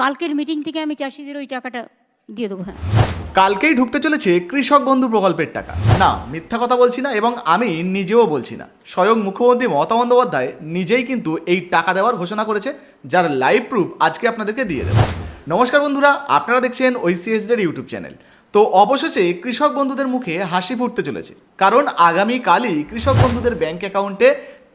কালকের মিটিং থেকে আমি চাষিদের ওই টাকাটা দিয়ে দেবো হ্যাঁ। কালকেই ঢুকতে চলেছে কৃষক বন্ধু প্রকল্পের টাকা। না, মিথ্যা কথা বলছি না এবং আমি নিজেও বলছি না। স্বয়ং মুখ্যমন্ত্রী মমতা বন্দ্যোপাধ্যায় নিজেই কিন্তু এই টাকা দেওয়ার ঘোষণা করেছে, যার লাইভ প্রুফ আজকে আপনাদেরকে দিয়ে দেবো। নমস্কার বন্ধুরা, আপনারা দেখছেন ওইসিএসডের ইউটিউব চ্যানেল। তো অবশেষে কৃষক বন্ধুদের মুখে হাসি ফুটতে চলেছে, কারণ আগামীকালই কৃষক বন্ধুদের ব্যাংক অ্যাকাউন্টে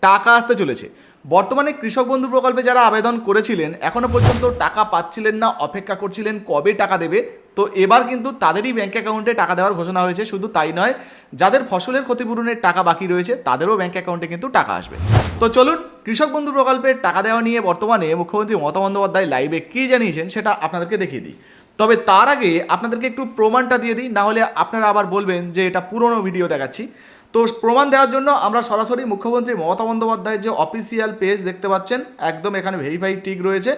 টাকা আসতে চলেছে। বর্তমানে কৃষক বন্ধু প্রকল্পে যারা আবেদন করেছিলেন, এখনও পর্যন্ত টাকা পাচ্ছিলেন না, অপেক্ষা করছিলেন কবে টাকা দেবে, তো এবার কিন্তু তাদেরই ব্যাঙ্ক অ্যাকাউন্টে টাকা দেওয়ার ঘোষণা হয়েছে। শুধু তাই নয়, যাদের ফসলের ক্ষতিপূরণের টাকা বাকি রয়েছে, তাদেরও ব্যাঙ্ক অ্যাকাউন্টে কিন্তু টাকা আসবে। তো চলুন, কৃষক বন্ধু প্রকল্পের টাকা দেওয়া নিয়ে বর্তমানে মুখ্যমন্ত্রী মমতা বন্দ্যোপাধ্যায় লাইভে কী জানিয়েছেন সেটা আপনাদেরকে দেখিয়ে দিই। তবে তার আগে আপনাদেরকে একটু প্রমাণটা দিয়ে দিই, না হলে আপনারা আবার বলবেন যে এটা পুরনো ভিডিও দেখাচ্ছি। তো প্রমাণ দেওয়ার জন্য আমরা সরাসরি মুখ্যমন্ত্রী মমতা বন্দ্যোপাধ্যায়ের যে অফিসিয়াল পেজ দেখতে পাচ্ছেন, একদম এখানে ভেরিফাই টিক রয়েছে।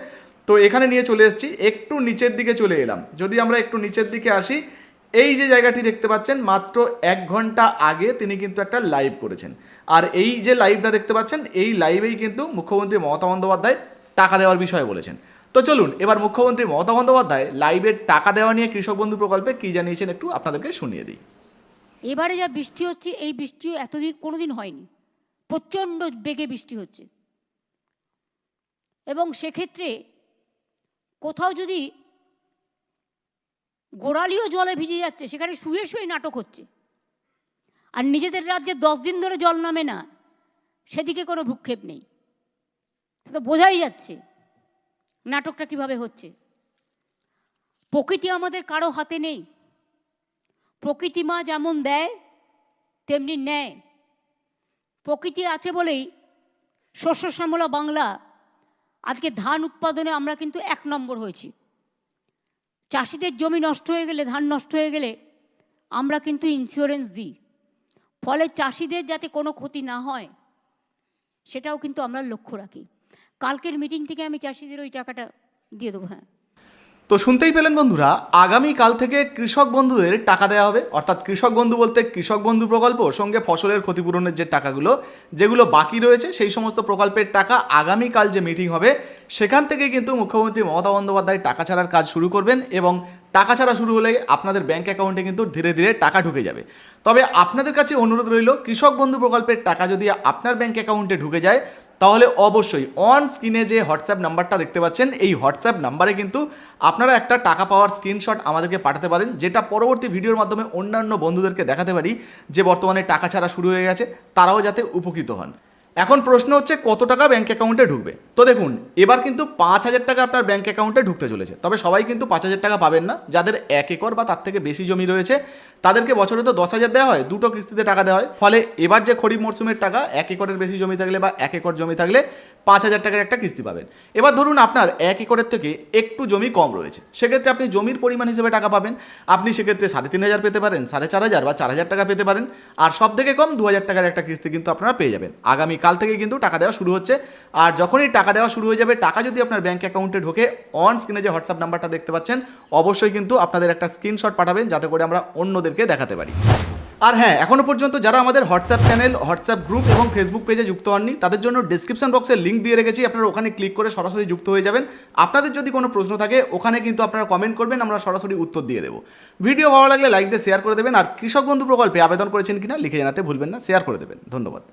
তো এখানে নিয়ে চলে এসেছি, একটু নিচের দিকে চলে এলাম। যদি আমরা একটু নিচের দিকে আসি, এই যে জায়গাটি দেখতে পাচ্ছেন, মাত্র এক ঘণ্টা আগে তিনি কিন্তু একটা লাইভ করেছেন। আর এই যে লাইভটা দেখতে পাচ্ছেন, এই লাইভেই কিন্তু মুখ্যমন্ত্রী মমতা বন্দ্যোপাধ্যায় টাকা দেওয়ার বিষয়ে বলেছেন। তো চলুন, এবার মুখ্যমন্ত্রী মমতা বন্দ্যোপাধ্যায় লাইভের টাকা দেওয়া নিয়ে কৃষক বন্ধু প্রকল্পে কী জানিয়েছেন একটু আপনাদেরকে শুনিয়ে দিই। এবারে যা বৃষ্টি হচ্ছে, এই বৃষ্টি এতদিন কোনোদিন হয়নি। প্রচণ্ড বেগে বৃষ্টি হচ্ছে। এবং সেক্ষেত্রে কোথাও যদি গোড়ালিও জলে ভিজে যাচ্ছে, সেখানে শুয়ে শুয়ে নাটক হচ্ছে। আর নিজেদের রাজ্যে দশ দিন ধরে জল নামে না, সেদিকে কোনো ভূক্ষেপ নেই। তো বোঝাই যাচ্ছে নাটকটা কীভাবে হচ্ছে। প্রকৃতি আমাদের কারও হাতে নেই। প্রকৃতি মা যেমন দেয়, তেমনি নেয়। প্রকৃতি আছে বলেই শস্য শ্যামলা বাংলা, আজকে ধান উৎপাদনে আমরা কিন্তু এক নম্বর হয়েছি। চাষিদের জমি নষ্ট হয়ে গেলে, ধান নষ্ট হয়ে গেলে আমরা কিন্তু ইন্স্যুরেন্স দিই। ফলে চাষিদের যাতে কোনো ক্ষতি না হয়, সেটাও কিন্তু আমরা লক্ষ্য রাখি। কালকের মিটিং থেকে আমি চাষিদের ওই টাকাটা দিয়ে দেবো হ্যাঁ। তো শুনতেই পেলেন বন্ধুরা, আগামী কাল থেকে কৃষক বন্ধুদের টাকা দেওয়া হবে। অর্থাৎ কৃষক বন্ধু বলতে কৃষক বন্ধু প্রকল্প, সঙ্গে ফসলের ক্ষতিপূরণের যে টাকাগুলো, যেগুলো বাকি রয়েছে, সেই সমস্ত প্রকল্পের টাকা আগামীকাল যে মিটিং হবে, সেখান থেকে কিন্তু মুখ্যমন্ত্রী মমতা বন্দ্যোপাধ্যায় টাকা ছাড়ার কাজ শুরু করবেন এবং টাকা ছাড়া শুরু হলে আপনাদের ব্যাঙ্ক অ্যাকাউন্টে কিন্তু ধীরে ধীরে টাকা ঢুকে যাবে। তবে আপনাদের কাছে অনুরোধ রইল, কৃষক বন্ধু প্রকল্পের টাকা যদি আপনার ব্যাঙ্ক অ্যাকাউন্টে ঢুকে যায় তাহলে অবশ্যই অন স্ক্রিনে যে হোয়াটসঅ্যাপ নাম্বারটা দেখতে পাচ্ছেন, এই হোয়াটসঅ্যাপ নাম্বারে কিন্তু আপনারা একটা টাকা পাওয়ার স্ক্রিনশট আমাদেরকে পাঠাতে পারেন, যেটা পরবর্তী ভিডিওর মাধ্যমে অন্যান্য বন্ধুদেরকে দেখাতে পারি যে বর্তমানে টাকা ছাড়া শুরু হয়ে গেছে, তারাও যাতে উপকৃত হন। এখন প্রশ্ন হচ্ছে কত টাকা ব্যাঙ্ক অ্যাকাউন্টে ঢুকবে? তো দেখুন, এবার কিন্তু পাঁচ হাজার টাকা আপনার ব্যাঙ্ক অ্যাকাউন্টে ঢুকতে চলেছে। তবে সবাই কিন্তু পাঁচ হাজার টাকা পাবেন না। যাদের এক একর বা তার থেকে বেশি জমি রয়েছে, তাদেরকে বছরে তো দশ হাজার দেওয়া হয়, দুটো কিস্তিতে টাকা দেওয়া হয়। ফলে এবার যে খরিফ মরশুমের টাকা, এক একরের বেশি জমি থাকলে বা এক একর জমি থাকলে পাঁচ হাজার টাকার একটা কিস্তি পাবেন। এবার ধরুন আপনার এক একরের থেকে একটু জমি কম রয়েছে। সেক্ষেত্রে আপনি জমির পরিমাণ হিসেবে টাকা পাবেন। আপনি সেক্ষেত্রে সাড়ে তিন হাজার পেতে পারেন, সাড়ে চার হাজার বা চার হাজার টাকা পেতে পারেন। আর সব থেকে কম দু হাজার টাকার একটা কিস্তি কিন্তু আপনারা পেয়ে যাবেন। আগামী কাল থেকে কিন্তু টাকা দেওয়া শুরু হচ্ছে। আর যখনই টাকা দেওয়া শুরু হয়ে যাবে, টাকা যদি আপনার ব্যাঙ্ক অ্যাকাউন্টে ঢোকে অন স্ক্রিনে যে হোয়াটসঅ্যাপ নাম্বারটা দেখতে পাচ্ছেন, অবশ্যই কিন্তু আপনাদের একটা স্ক্রিনশট পাঠাবেন, যাতে করে আমরা অন্যদেরকে দেখাতে পারি। আর হ্যাঁ এখনও পর্যন্ত যারা আমাদের হোয়াটসঅ্যাপ চ্যানেল, হোয়াটসঅ্যাপ গ্রুপ এবং ফেসবুক পেজে যুক্ত হননি, তাদের জন্য ডিসক্রিপশন বক্সে লিঙ্ক দিয়ে রেখেছি। আপনারা ওখানে ক্লিক করে সরাসরি যুক্ত হয়ে যাবেন। আপনাদের যদি কোনো প্রশ্ন থাকে, ওখানে কিন্তু আপনারা কমেন্ট করবেন, আমরা সরাসরি উত্তর দিয়ে দেবো। ভিডিও ভালো লাগলে লাইক দিয়ে শেয়ার করে দেবেন। আর কৃষক বন্ধু প্রকল্পে আবেদন করেছেন কিনা, লিখে জানাতে ভুলবেন না শেয়ার করে দেবেন। ধন্যবাদ।